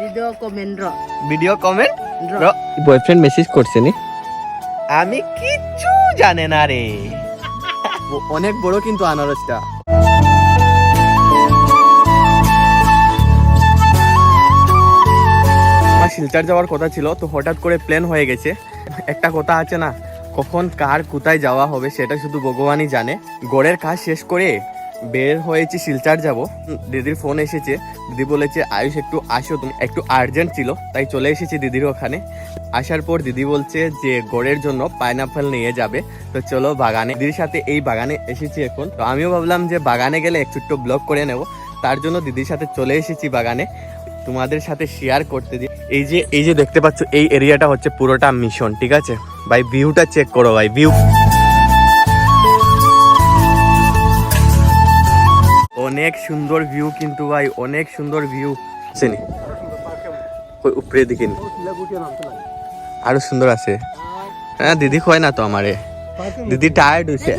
Video comment র video comment র boyfriend message করছে নি? আমি কিচ্ছু জানে না রে। অনেক বড় কিন্তু আনারসটা। আমার শিলচর যাওয়ার কথা ছিল তো হঠাৎ করে প্ল্যান হয়ে গেছে। একটা কথা আছে না কখন কার কোথায় যাওয়া হবে সেটা শুধু ভগবানই জানে। গড়ের কাজ শেষ করে বের হয়েছি, শিলচার যাব। দিদির ফোন এসেছে। দিদি বলেছে, আয়ুষ, একটু আসো তুমি। একটু আর্জেন্ট ছিল, তাই চলে এসেছি দিদির ওখানে। আসার পর দিদি বলছে যে, গড়ের জন্য পাইনাপেল নিয়ে যাবে। তো চলো বাগানে। দিদির সাথে এই বাগানে এসেছি এখন। তো আমিও ভাবলাম যে, বাগানে গেলে একটু একটু ব্লগ করে নেব। তার জন্য দিদির সাথে চলে এসেছি বাগানে। তোমাদের সাথে শেয়ার করতে দিই এই যে এই যে দেখতে পাচ্ছ, এই এরিয়াটা হচ্ছে পুরোটা মিশন ঠিক আছে? ভাই ভিউটা চেক করো ভাই ভিউ অনেক সুন্দর ভিউ কিন্তু ভাই অনেক সুন্দর ভিউ চেনি ওই উপরে দিকে। আরও সুন্দর আছে। হ্যাঁ দিদি কয় না তো আমারে? দিদি টায়ার্ড হয়েছে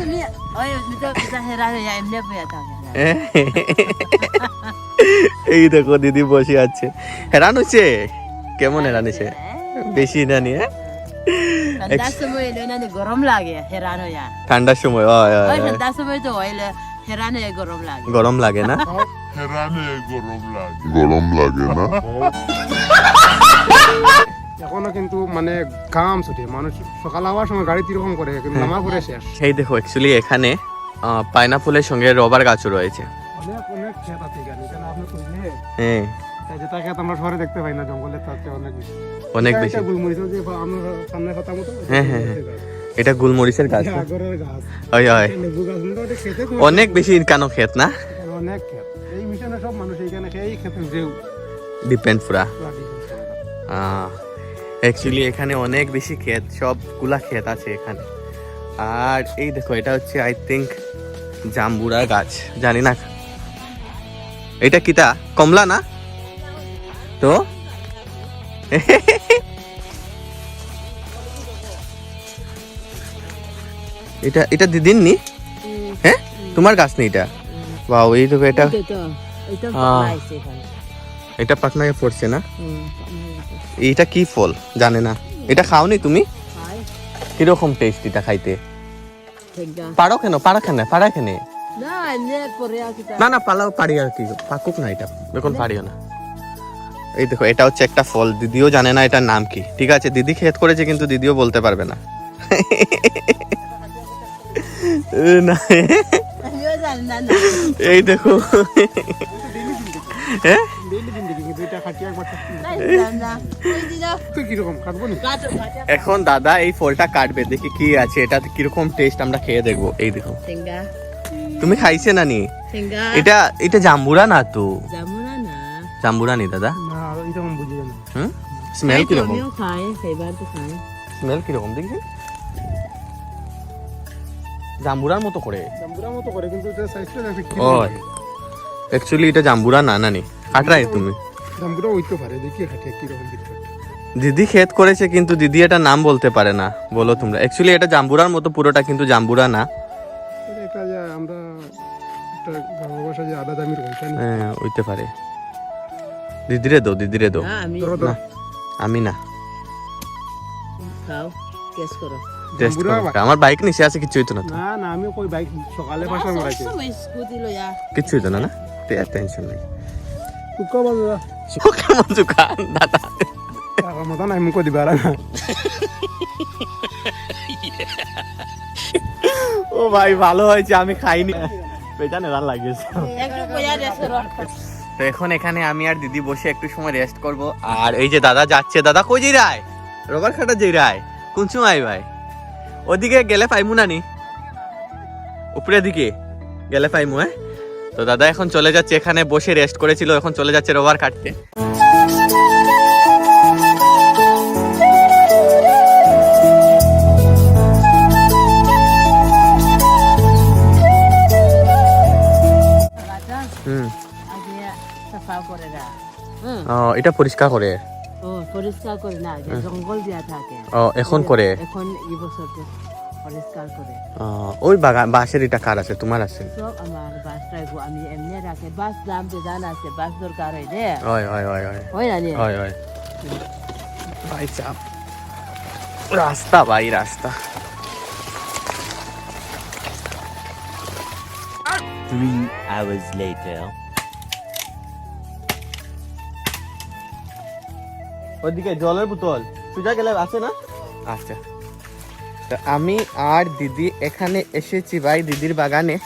ওই ভিডিও কিটা হেরা হইয়া এমনি বইয়া থাকে এই দেখো দিদি বসে আছে। হেরান হচ্ছে কেমন হেরান হচ্ছে বেশি না নিয়ে ঠান্ডার সময় গরম লাগে হেরান হইয়া। ঠান্ডার সময় হয়, হয়, ওই ঠান্ডার সময় তো হইলে হেরান গরম লাগে। গরম লাগে না? হেরানে গরম লাগে। গরম লাগে না? এখনও কিন্তু মানে ছুটে মানুষ সকাল হওয়ার সময় গাড়ি করে কিন্তু নামা করে শেষ। সেই দেখো অ্যাকচুয়ালি এখানে পাইনাপলের সঙ্গে রবার গাছও রয়েছে। অনেক অনেক ক্ষেত আছে এখানে এখানে আপনি কইলে হ্যাঁ। আমরা শহরে দেখতে পাই না জঙ্গলে তার চেয়ে অনেক বেশি। অনেক বেশি। এটা আমরা সামনে কথা মতো হ্যাঁ, হ্যাঁ, গুলমরিচের গাছ। এটা গুলমরিচের গাছ হয় হয় খেতে অনেক বেশি ইনকানো ক্ষেত না? অনেক ক্ষেত। এই মিশনে সব মানুষ এইখানে এই ক্ষেতের যে ডিপেন্ড পুরা। অ্যাকচুয়ালি এখানে অনেক বেশি ক্ষেত সবগুলা ক্ষেত আছে এখানে। আর এই দেখো এটা হচ্ছে আই থিঙ্ক জাম্বুরা গাছ। জানি না। এটা কিটা কমলা না? তো? এটা এটা দিদির নি হ্যাঁ? তোমার গাছ নেই এটা? বাও এই দেখো এটা। এই তো এখানে। এটা পাকনায় পড়ছে না। এইটা কি ফল? জানে না। এটা খাওনি তুমি? কীরকম টেস্ট এটা খাইতে? পারো কেন? পারা কেন? পারা কেন? না না পালাও পারি আর কি। পাকুক না এটা। এখন পারিও না। এই দেখো এটা হচ্ছে একটা ফল। দিদিও জানে না এটার নাম কি। ঠিক আছে দিদি ক্ষেত করেছে কিন্তু দিদিও বলতে পারবে না। না। এই দেখো। হ্যাঁ। এখন দাদা এই ফলটা কাটবে দেখি কি আছে এটা কীরকম টেস্ট আমরা খেয়ে দেখব। এই দেখো। তুমি খাইছে না নি? এটা এটা জাম্বুরা না তো। জাম্বুরা নি দাদা। না এটা আমি বুঝি না। হুম? স্মেল কীরকম? আমিও খাই, সেইবার তো খাই। স্মেল কীরকম দেখি। জাম্বুরার মতো করে। জাম্বুরার মতো করে কিন্তু এটা সাইজটা দেখতে কি ওই অ্যাকচুয়ালি এটা জাম্বুরা না নানি? কাটরাই তুমি? জাম্বুরা হইতে পারে দেখি খাটিয়ে কীরকম দেখতে দিদি ক্ষেত করেছে কিন্তু দিদি এটা নাম বলতে পারে না বলো তোমরা। অ্যাকচুয়ালি এটা জাম্বুরার মতো পুরোটা কিন্তু জাম্বুরা না। এটা যে আমরা একটা গ্রাম ভাষা যে আদা দামির নি হ্যাঁ হইতে পারে। দিদিরে দো দিদিরে দো। না, আমি ধরো ধরো। আমি না। খাও, কেস করো। টেস্ট জাম্বুরা আমার বাইক নিচে আছে কিছু হইতো না না না আমি কই বাইক সকালে পাশে মারাইছি স্কুটি লইয়া। কিছু হইতো না না? টেনশন নাই। তুকা বাজা কেমন দোকান দাদা টাকা মতো নাই মুখ দিবা না। ও ভাই ভালো হয়েছে আমি খাইনি। পেছনে রান লাগিয়েছে। একটু বইয়া রেস্ট করো। তো এখন এখানে আমি আর দিদি বসে একটু সময় রেস্ট করব। আর এই যে দাদা যাচ্ছে দাদা কই যাই রায়? রবার খাটা যাই রায়? কোন সময় ভাই। ওদিকে গেলে পাইমু নানি। উপরের দিকে গেলে পাইমু হ্যাঁ? তো দাদা এখন চলে যাচ্ছে এখানে বসে রেস্ট করেছিল এখন চলে যাচ্ছে রবার কাটতে। এটা পরিষ্কার করে। পরিষ্কার করে না আগে জঙ্গল দিয়া থাকে। ও এখন করে এখন এই বছর পরিষ্কার করে ওই বাগান বাঁশের এটা কার আছে? তোমার আছে? সব আমার বাসটাই আমি এমনি রাখে বাস দাম জানা আছে বাস দরকার হয় দে হয় হয় হয় হয়। হয় না নি? হয় হয়। ভাই চাপ রাস্তা ভাই রাস্তা Three hours later. ওইদিকে জলের বোতল। সুজা গেলে আছে না? আচ্ছা। তো আমি আর দিদি এখানে এসেছি ভাই দিদির বাগানে।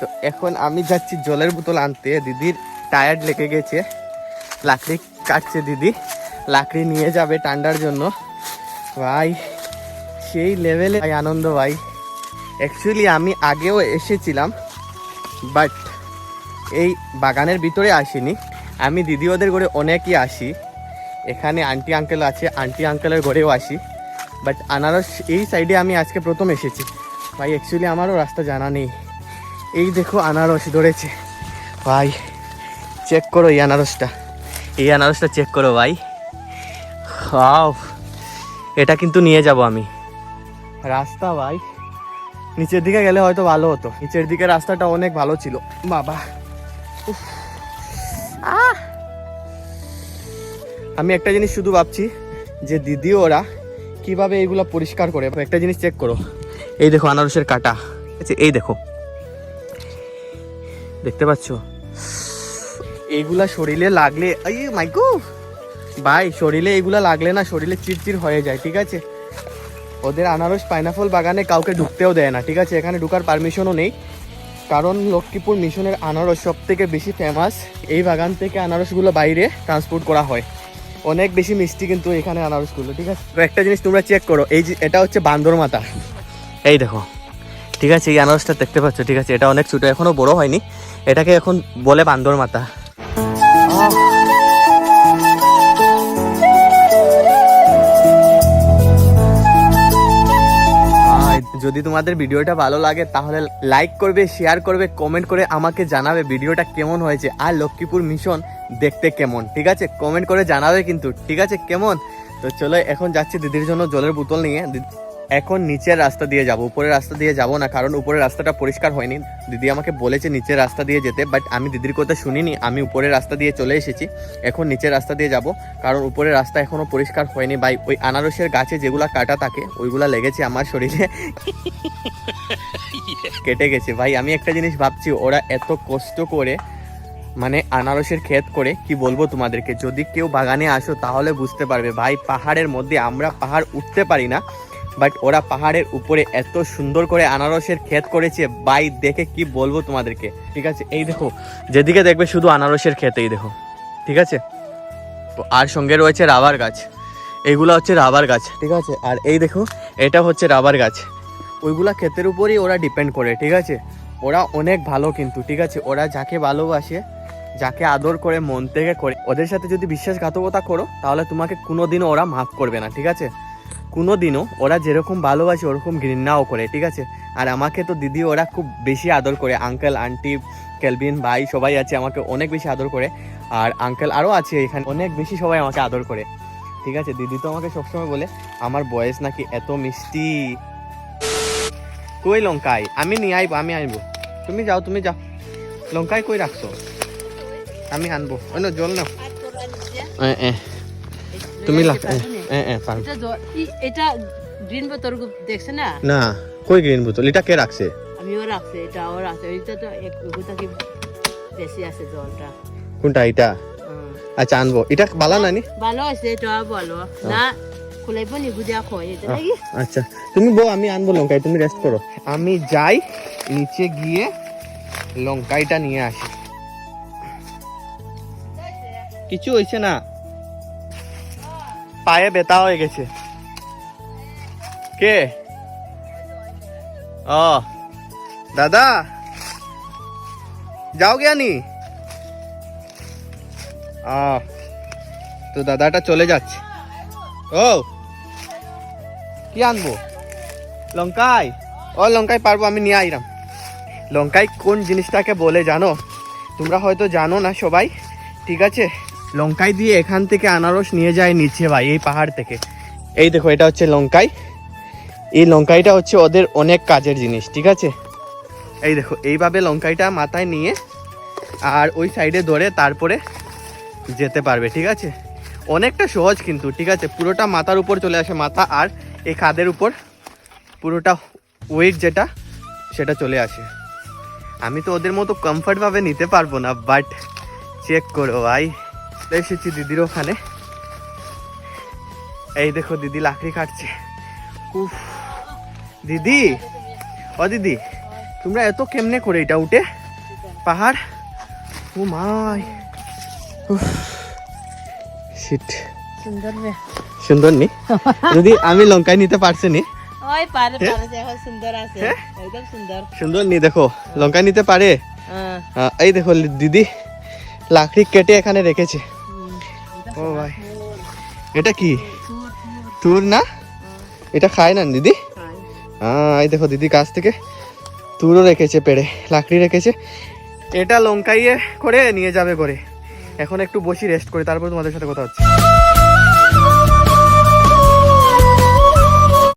তো এখন আমি যাচ্ছি জলের বোতল আনতে। দিদির টায়ার লেগে গেছে। লাকড়ি কাটছে দিদি। লাকড়ি নিয়ে যাবে ঠান্ডার জন্য। ভাই, সেই লেভেলে ভাই আনন্দ ভাই। অ্যাকচুয়ালি আমি আগেও এসেছিলাম বাট এই বাগানের ভিতরে আসিনি। আমি দিদি ওদের করে অনেকই আসি। এখানে আন্টি আঙ্কেল আছে আন্টি আঙ্কেলের ঘরেও আসি। বাট আনারস, এই সাইডে আমি আজকে প্রথম এসেছি। ভাই অ্যাকচুয়ালি আমারও রাস্তা জানা নেই। এই দেখো আনারস ধরেছে। ভাই চেক করো এই আনারসটা। এই আনারসটা চেক করো ভাই। হাও, এটা কিন্তু নিয়ে যাব আমি। রাস্তা ভাই, নিচের দিকে গেলে হয়তো ভালো হতো। নিচের দিকে রাস্তাটা অনেক ভালো ছিল। বাবা, উফ। আমি একটা জিনিস শুধু ভাবছি যে দিদি ওরা কীভাবে এইগুলো পরিষ্কার করে? একটা জিনিস চেক করো। এই দেখো আনারসের কাটা। আচ্ছা এই দেখো। দেখতে পাচ্ছ? এইগুলা শরীরে লাগলে, এই মাইকু! ভাই, শরীরে এইগুলা লাগলে না শরীরে চিরচির হয়ে যায়, ঠিক আছে? ওদের আনারস পাইনাপল বাগানে কাউকে ঢুকতেও দেয় না, ঠিক আছে? এখানে ঢুকার পারমিশনও নেই। কারণ লক্ষ্মীপুর মিশনের আনারস সব থেকে বেশি ফেমাস এই বাগান থেকে আনারসগুলো বাইরে ট্রান্সপোর্ট করা হয়। অনেক বেশি মিষ্টি কিন্তু এখানে আনারসগুলো ঠিক আছে? তো একটা জিনিস তোমরা চেক করো এই যে এটা হচ্ছে বান্দর মাথা এই দেখো ঠিক আছে এই আনারসটা দেখতে পাচ্ছ ঠিক আছে এটা অনেক ছোটো এখনও বড় হয়নি। এটাকে এখন বলে বান্দর মাথা যদি তোমাদের ভিডিওটা ভালো লাগে তাহলে লাইক করবে শেয়ার করবে কমেন্ট করে আমাকে জানাবে ভিডিওটা কেমন হয়েছে। আর লক্ষ্মীপুর মিশন দেখতে কেমন ঠিক আছে? কমেন্ট করে জানাবে কিন্তু ঠিক আছে? কেমন? তো চলো এখন যাচ্ছি দিদির জন্য জলের বোতল নিয়ে। এখন নিচের রাস্তা দিয়ে যাব উপরের রাস্তা দিয়ে যাব না কারণ উপরের রাস্তাটা পরিষ্কার হয়নি। দিদি আমাকে বলেছে নিচের রাস্তা দিয়ে যেতে বাট আমি দিদির কথা শুনিনি আমি উপরের রাস্তা দিয়ে চলে এসেছি। এখন নিচের রাস্তা দিয়ে যাব কারণ উপরের রাস্তা এখনও পরিষ্কার হয়নি। ভাই ওই আনারসের গাছে যেগুলা কাটা থাকে ওইগুলো লেগেছে আমার শরীরে। কেটে গেছে। ভাই আমি একটা জিনিস ভাবছি ওরা এত কষ্ট করে মানে আনারসের ক্ষেত করে কি বলব তোমাদেরকে? যদি কেউ বাগানে আসো তাহলে বুঝতে পারবে, ভাই, পাহাড়ের মধ্যে আমরা পাহাড় উঠতে পারি না বাট ওরা পাহাড়ের উপরে এত সুন্দর করে আনারসের ক্ষেত করেছে বাই দেখে কি বলব তোমাদেরকে? ঠিক আছে? এই দেখো, যেদিকে দেখবে শুধু আনারসের ক্ষেত, এই দেখো, ঠিক আছে? আর সঙ্গে রয়েছে রাবার গাছ এইগুলো হচ্ছে রাবার গাছ, ঠিক আছে? আর এই দেখো, এটা হচ্ছে রাবার গাছ, ওইগুলা ক্ষেতের উপরেই ওরা ডিপেন্ড করে, ঠিক আছে? ওরা অনেক ভালো কিন্তু, ঠিক আছে? ওরা যাকে ভালোবাসে যাকে আদর করে, মন থেকে করে, ওদের সাথে যদি বিশ্বাসঘাতকতা করো, তাহলে তোমাকে কোনোদিনও ওরা মাফ করবে না, ঠিক আছে? কোনোদিনও ওরা যেরকম ভালোবাসে, ওরকম ঘৃণাও করে, ঠিক আছে? আর আমাকে তো দিদি ওরা খুব বেশি আদর করে আঙ্কেল আন্টি কেলভিন ভাই সবাই আছে আমাকে অনেক বেশি আদর করে, আর আঙ্কেল আরও আছে এখানে, অনেক বেশি সবাই আমাকে আদর করে, ঠিক আছে? দিদি তো আমাকে সবসময় বলে, আমার বয়স নাকি এত মিষ্টি। কই লঙ্কাই? আমি নিয়ে আইব, আমি আইব। তুমি যাও তুমি যাও। লঙ্কাই কই রাখছো? আমি আনব। ওই না জল এ, তুমি। এটা জ- ই- এটা গ্রিন বোতল দেখছে না? না কই গ্রিন বোতল? এটা কে রাখছে? আমিও রাখছে এটাও রাখছে। ওইটা তো এক ওগুতা কি বেশি আছে জলটা? কোনটা এটা? আচ্ছা আনব। এটা ভালো আছে এটা বলো না খুলাইব নি বুঝা কয় এটা নাকি? আচ্ছা। তুমি বউ আমি আনব লঙ্কাই তুমি রেস্ট করো। আমি যাই নিচে গিয়ে লঙ্কাইটা নিয়ে আসি। কিছু হয়েছে না। পায়ে ব্যথা হয়ে গেছে। কে? ও, দাদা। যাও জ্ঞানী। তো দাদাটা চলে যাচ্ছে। ও, কি আনব? লঙ্কাই। ও, লঙ্কাই পারব, আমি নিয়ে আইরাম। লঙ্কাই কোন জিনিসটাকে বলে জানো? তোমরা হয়তো জানো না সবাই। ঠিক আছে? লঙ্কাই দিয়ে এখান থেকে আনারস নিয়ে যায় নিচে ভাই, এই পাহাড় থেকে। এই দেখো, এটা হচ্ছে লঙ্কাই। এই লঙ্কাইটা হচ্ছে ওদের অনেক কাজের জিনিস, ঠিক আছে? এই দেখো, এইভাবে লঙ্কাইটা মাথায় নিয়ে আর ওই সাইডে ধরে তারপরে যেতে পারবে, ঠিক আছে? অনেকটা সহজ কিন্তু, ঠিক আছে? পুরোটা মাথার উপর চলে আসে, মাথা আর এই খাদের উপর পুরোটা ওয়েট যেটা, সেটা চলে আসে। আমি তো ওদের মতো কমফর্টভাবে নিতে পারব না বাট চেক করো ভাই। এসেছি দিদির ওখানে। এই দেখো দিদি লাকড়ি কাটছে। উফ দিদি ও দিদি তোমরা এত কেমনে করে এটা উঠে? পাহাড়? ও মাই। শিট সুন্দর নি? যদি আমি লঙ্কায় নিতে পারছি নি? ওই পারে পারে দেখো সুন্দর আছে। হ্যাঁ? একদম সুন্দর। সুন্দর নি দেখো লঙ্কায় নিতে পারে? হ্যাঁ। এই দেখো দিদি লাকড়ি কেটে এখানে রেখেছে। ও ভাই। এটা কি? তুর না? এটা খায় না দিদি? হ্যাঁ এই দেখো দিদি কাছ থেকে তুরও রেখেছে পেড়ে, লাকড়ি রেখেছে। এটা লঙ্কাইয়ে করে নিয়ে যাবে করে। এখন একটু বসি রেস্ট করে, তারপর তোমাদের সাথে কথা হচ্ছে।